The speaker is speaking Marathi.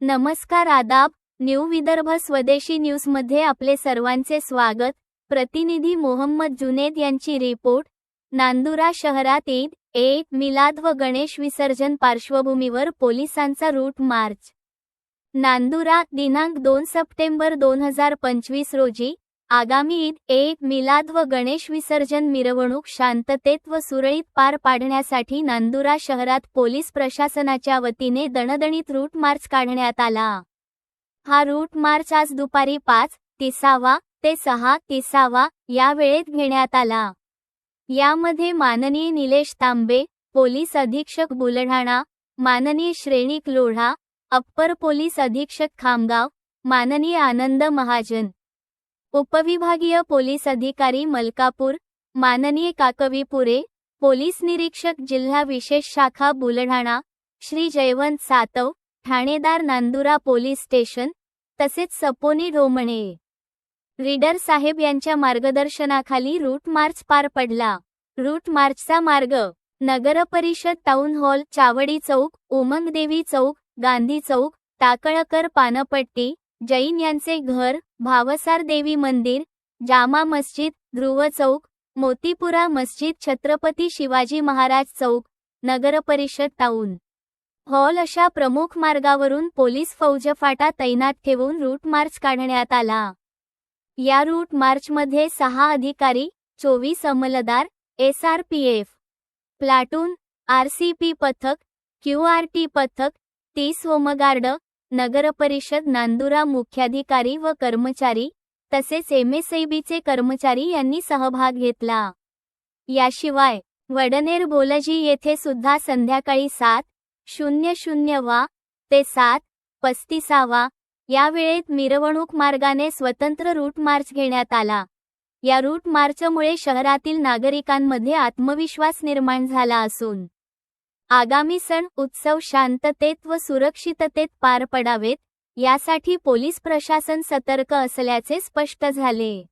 नमस्कार आदाब न्यू विदर्भ स्वदेशी न्यूजमध्ये आपले सर्वांचे स्वागत. प्रतिनिधी मोहम्मद जुनेद यांची रिपोर्ट. नांदुरा शहरात ईद ए मिलाद व गणेश विसर्जन पार्श्वभूमीवर पोलिसांचा रूट मार्च. नांदुरा दिनांक दोन सप्टेंबर दोन हजार पंचवीस रोजी आगामी ईद एक मिलाद व गणेश विसर्जन मिरवणूक शांततेत व सुरळीत पार पाडण्यासाठी नांदुरा शहरात पोलीस प्रशासनाच्या वतीने दणदणीत रूट मार्च काढण्यात आला. हा रूट मार्च आज दुपारी पाच तिसावा ते सहा तिसावा या वेळेत घेण्यात आला. यामध्ये माननीय निलेश तांबे पोलीस अधीक्षक बुलढाणा माननीय श्रेणिक लोढा अप्पर पोलीस अधीक्षक खामगाव माननीय आनंद महाजन. उपविभागीय पोलीस अधिकारी मलकापूर माननीय काकवीपुरे पोलीस निरीक्षक जिल्हा विशेष शाखा बुलढाणा श्री जयवंत सातव ठाणेदार नांदुरा पोलीस स्टेशन तसेच सपोनी ढोमणे. रीडर साहेब यांच्या मार्गदर्शनाखाली रूट मार्च पार पडला. रूट मार्चचा मार्ग नगरपरिषद टाऊन हॉल चावडी चौक उमंगदेवी चौक गांधी चौक टाकळकर पानपट्टी जैन यांचे घर भावसार देवी मंदिर जामा मस्जिद ध्रुव चौक मोतीपुरा मस्जिद छत्रपती शिवाजी महाराज चौक नगरपरिषद टाउन हॉल अशा प्रमुख मार्गावरून पोलीस फौजफाटा तैनात ठेवून रूट मार्च काढण्यात आला. या रूट मार्चमध्ये सहा अधिकारी चोवीस अंमलदार S R P F platoon R C P पथक क्यू आर टी पथक तीस होमगार्ड नगरपरिषद नांदुरा मुख्याधिकारी व कर्मचारी तसेच एमएसईबीचे कर्मचारी यांनी सहभाग घेतला. याशिवाय वडनेर बोलजी येथे सुद्धा संध्याकाळी सात शून्य शून्य वा ते सात पस्तीसावा या वेळेत मिरवणूक मार्गाने स्वतंत्र रूट मार्च घेण्यात आला. या रूट मार्चमुळे शहरातील नागरिकांमध्ये आत्मविश्वास निर्माण झाला असून आगामी सण उत्सव शांततेत व सुरक्षिततेत पार पडावेत यासाठी पोलीस प्रशासन सतर्क असल्याचे स्पष्ट झाले.